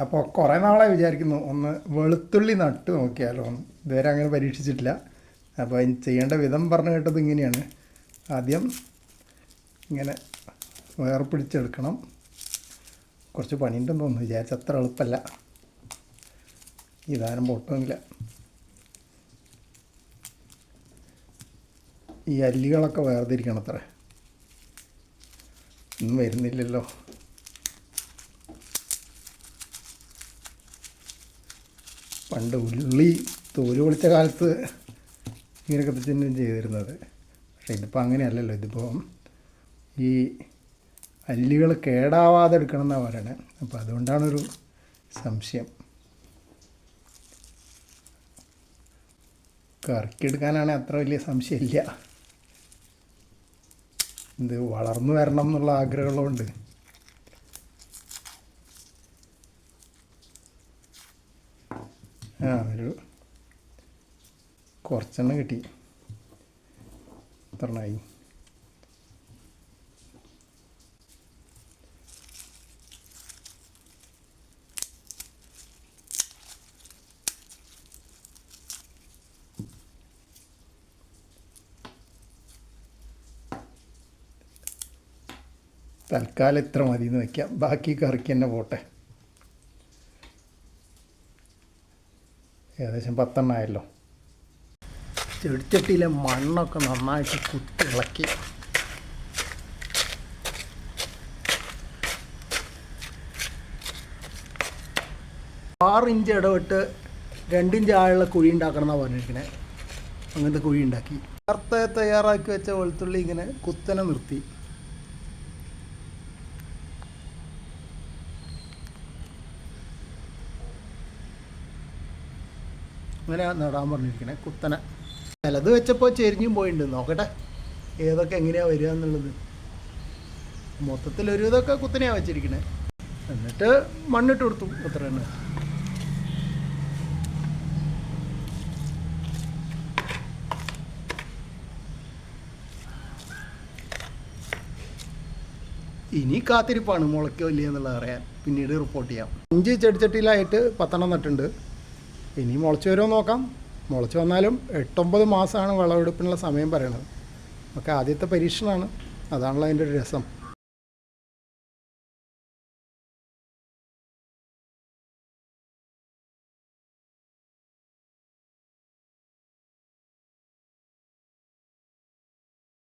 അപ്പോൾ കുറേ നാളെ വിചാരിക്കുന്നു. ഒന്ന് വെളുത്തുള്ളി നട്ട് നോക്കിയാലോ. ഒന്ന് ഇതുവരെ അങ്ങനെ പരീക്ഷിച്ചിട്ടില്ല. അപ്പോൾ ചെയ്യേണ്ട വിധം പറഞ്ഞു കേട്ടത് ഇങ്ങനെയാണ്. ആദ്യം ഇങ്ങനെ വേർപിടിച്ചെടുക്കണം. കുറച്ച് പണിയുണ്ടെന്ന് തോന്നുന്നു. വിചാരിച്ച അത്ര എളുപ്പമല്ല ഇതാനും പൊട്ടുന്നില്ല. ഈ അല്ലികളൊക്കെ വേർതിരിക്കണം അത്ര ഒന്നും വരുന്നില്ലല്ലോ. പണ്ട് ഉള്ളി തോൽ പൊളിച്ച കാലത്ത് ഇങ്ങനെയൊക്കെ തന്നെ ചെയ്തിരുന്നത്. പക്ഷേ ഇതിപ്പോൾ അങ്ങനെയല്ലല്ലോ. ഇതിപ്പോൾ ഈ അല്ലികൾ കേടാവാതെ എടുക്കണം എന്നാണ് പറയണത് അപ്പോൾ അതുകൊണ്ടാണൊരു സംശയം. കറക്കിയെടുക്കാനാണെങ്കിൽ അത്ര വലിയ സംശയമില്ല. ഇത് വളർന്നു വരണം എന്നുള്ള ആഗ്രഹമുള്ളതുകൊണ്ട്. ആ ഒരു കുറച്ചെണ്ണം കിട്ടി. എത്രണ്ണായി തൽക്കാലം ഇത്ര മതി എന്ന് വയ്ക്കാം ബാക്കി കറിക്ക് തന്നെ പോട്ടെ. ഏകദേശം പത്തെണ്ണമായല്ലോ ചെടിച്ചട്ടിയിലെ മണ്ണൊക്കെ നന്നായിട്ട് കുത്തി ഇളക്കി. ആറ് ഇഞ്ച് ഇടവിട്ട് രണ്ടിഞ്ച് ആഴമുള്ള കുഴി ഉണ്ടാക്കണം എന്നാണ് പറഞ്ഞിരിക്കണേ. അങ്ങനത്തെ കുഴി ഉണ്ടാക്കി. നേരത്തെ തയ്യാറാക്കി വെച്ച വെളുത്തുള്ളി ഇങ്ങനെ കുത്തനെ നിർത്തി. അങ്ങനെ നടാൻ പറഞ്ഞിരിക്കണേ കുത്തനെ. ചിലത് വെച്ചപ്പോൾ ചെരിഞ്ഞും പോയിട്ടുണ്ട് നോക്കട്ടെ ഏതൊക്കെ എങ്ങനെയാണ് വരിക എന്നുള്ളത്. മൊത്തത്തിൽ ഒരു ഇതൊക്കെ കുത്തനെയാണ് വെച്ചിരിക്കണേ. എന്നിട്ട് മണ്ണിട്ട് കൊടുത്തു അത്ര തന്നെ. ഇനി കാത്തിരിപ്പാണ് മുളയ്ക്കോ ഇല്ലയോ എന്നുള്ളത് അറിയാൻ. പിന്നീട് റിപ്പോർട്ട് ചെയ്യാം. അഞ്ച് ചെടിച്ചട്ടിയിലായിട്ട് പത്തെണ്ണം നട്ടുണ്ട് ഇനി മുളച്ച് വരുമോ നോക്കാം. മുളച്ച് വന്നാലും എട്ടൊമ്പത് മാസമാണ് വിളവെടുപ്പിനുള്ള സമയം പറയണത് ഒക്കെ ആദ്യത്തെ പരീക്ഷണമാണ്. അതാണല്ലോ അതിന്റെ ഒരു രസം.